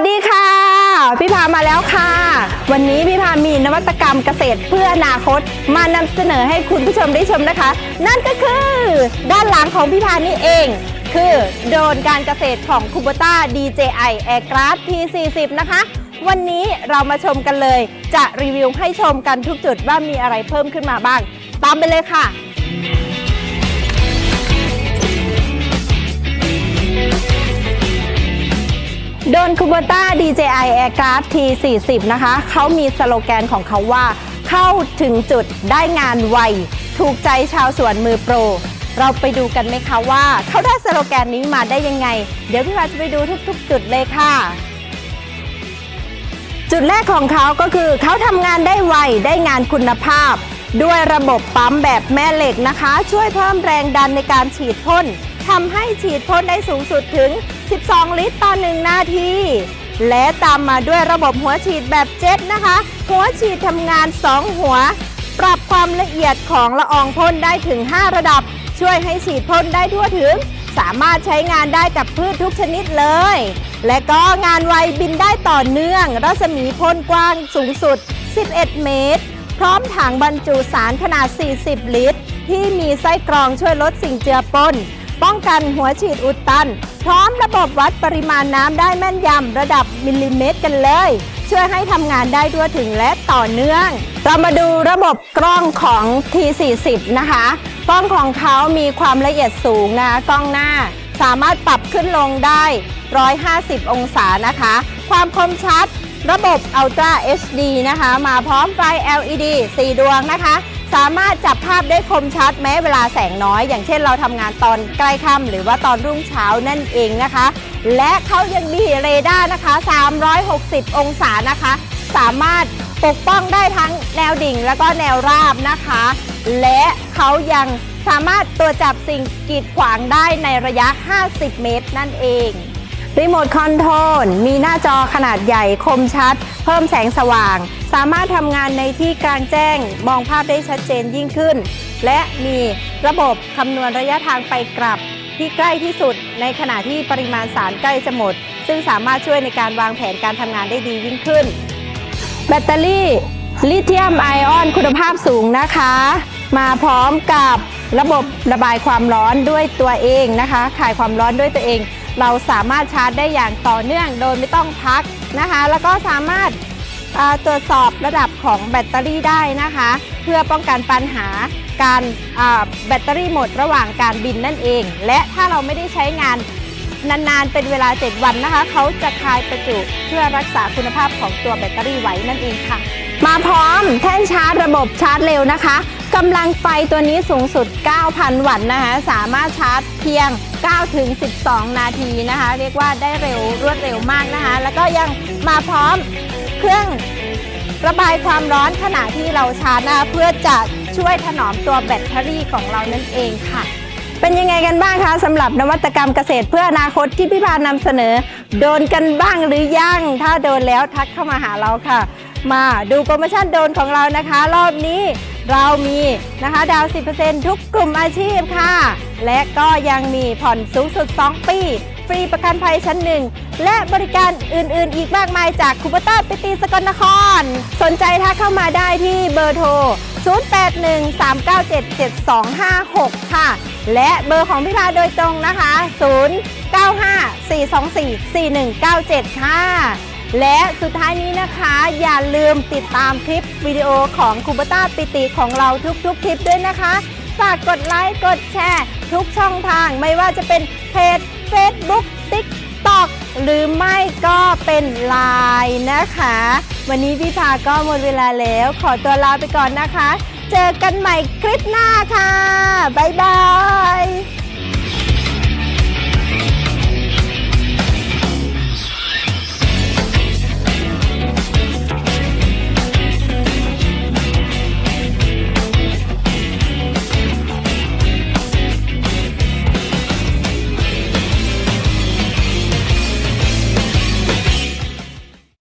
สดีค่ะ พี่พามาแล้วค่ะ วันนี้พี่พามีนวัตกรรมเกษตรเพื่ออนาคต มานำเสนอให้คุณผู้ชมได้ชมนะคะ นั่นก็คือด้านหลังของพี่พานี่เอง คือโดรนการเกษตรของคูโบต้า DJI Aircraft T40 นะคะ วันนี้เรามาชมกันเลย จะรีวิวให้ชมกันทุกจุดว่ามีอะไรเพิ่มขึ้นมาบ้าง ตามไปเลยค่ะ นคูโบต้า DJI Aircraft T40 นะคะ เขามีสโลแกนของเขาว่า เข้าถึงจุดได้งานไว ถูกใจชาวสวนมือโปร เราไปดูกันไหมคะว่า เขาได้สโลแกนนี้มาได้ยังไง เดี๋ยวพี่วาจะไปดูทุกๆ จุดเลยค่ะ จุดแรกของเขาก็คือเขาทำงานได้ไว ได้งานคุณภาพ ด้วยระบบปั๊มแบบแม่เหล็กนะคะ ช่วยเพิ่มแรงดันในการฉีดพ่น ทำให้ฉีดพ่นได้สูงสุดถึง 12 ลิตรต่อ 1 นาที และตามมาด้วยระบบหัวฉีดแบบเจ็ตนะคะ หัวฉีดทำงาน 2 หัว ปรับความละเอียดของละอองพ่นได้ถึง 5 ระดับ ช่วยให้ฉีดพ่นได้ทั่วถึง สามารถใช้งานได้กับพืชทุกชนิดเลย และก็งานไวบินได้ต่อเนื่อง รัศมีพ่นกว้างสูงสุด 11 เมตร พร้อมถังบรรจุสารขนาด 40 ลิตร ที่มีไส้กรองช่วยลดสิ่งเจือปน ป้องกันหัวฉีดอุดตัน พร้อมระบบวัดปริมาณน้ำได้แม่นยำระดับมิลลิเมตรกันเลย ช่วยให้ทำงานได้ทั่วถึงและต่อเนื่อง เรามาดูระบบกล้องของ T40 นะคะ กล้องของเขามีความละเอียดสูงนะคะกล้องหน้า สามารถปรับขึ้นลงได้ 150 องศานะคะ ความคมชัดระบบ Ultra HD นะคะ มาพร้อมไฟ LED 4 ดวงนะคะ สามารถจับภาพได้คมชัดแม้เวลาแสงน้อย อย่างเช่นเราทำงานตอนใกล้ค่ำหรือว่าตอนรุ่งเช้านั่นเองนะคะ และเขายังมีเรดาร์นะคะ 360 องศานะคะ สามารถปกป้องได้ทั้งแนวดิ่งแล้วก็แนวราบนะคะ และเขายังสามารถตรวจจับสิ่งกีดขวางได้ในระยะ 50 เมตรนั่นเอง รีโมทคอนโทรลมีหน้าจอขนาดใหญ่คมชัด เพิ่มแสงสว่าง สามารถทำงานในที่กลางแจ้ง มองภาพได้ชัดเจนยิ่งขึ้น และมีระบบคำนวณระยะทางไปกลับที่ใกล้ที่สุด ในขณะที่ปริมาณสารใกล้จะหมด ซึ่งสามารถช่วยในการวางแผนการทำงานได้ดียิ่งขึ้น แบตเตอรี่ลิเธียมไอออนคุณภาพสูงนะคะ มาพร้อมกับระบบระบายความร้อนด้วยตัวเองนะคะ ขายความร้อนด้วยตัวเอง เราสามารถชาร์จได้อย่างต่อเนื่องโดยไม่ต้องพักนะคะ แล้วก็สามารถตรวจสอบระดับของแบตเตอรี่ได้นะคะ เพื่อป้องกันปัญหาการแบตเตอรี่หมดระหว่างการบินนั่นเอง และถ้าเราไม่ได้ใช้งานนานๆ เป็นเวลา 7 วันนะคะ เขาจะคายประจุเพื่อรักษาคุณภาพของตัวแบตเตอรี่ไว้นั่นเองค่ะ มาพร้อมแท่นชาร์จระบบชาร์จเร็วนะคะกำลังไฟตัวนี้สูงสุด 9,000 วัตต์นะคะ สามารถชาร์จเพียง 9-12 นาทีนะคะ เรียกว่าได้เร็วรวดเร็วมากนะคะ แล้วก็ยังมาพร้อมเครื่องระบายความร้อนขณะที่เราชาร์จนะคะเพื่อจะช่วยถนอมตัวแบตเตอรี่ของเรานั่นเองค่ะ เป็นยังไงกันบ้างคะสำหรับนวัตกรรมเกษตรเพื่ออนาคตที่พี่พานำเสนอ โดนกันบ้างหรือยัง ถ้าโดนแล้วทักเข้ามาหาเราค่ะ มาดูโปรโมชั่นโดนของเรานะคะ รอบนี้เรามีนะคะดาว 10%ทุกกลุ่มอาชีพค่ะ และก็ยังมีผ่อนสูงสุด 2 ปี ฟรีประกันภัยชั้นหนึ่ง และบริการอื่นๆ อีกมากมายจากคูปต้าปิตีสกลนคร สนใจทักเข้ามาได้ที่เบอร์โทร 0813977256 ค่ะ และเบอร์ของพี่พาโดยตรงนะคะ 0954244197 ค่ะและสุดท้ายนี้นะคะอย่าลืมติดตามคลิปวิดีโอของคูปต้าปิติของเราทุกๆคลิปด้วยนะคะ ฝากกดไลค์ กดแชร์ ทุกช่องทางไม่ว่าจะเป็นเพจ Facebook TikTok หรือไม่ก็เป็นไลน์นะคะ วันนี้พี่พาก็หมดเวลาแล้ว ขอตัวลาไปก่อนนะคะ เจอกันใหม่คลิปหน้าค่ะ บ๊ายบาย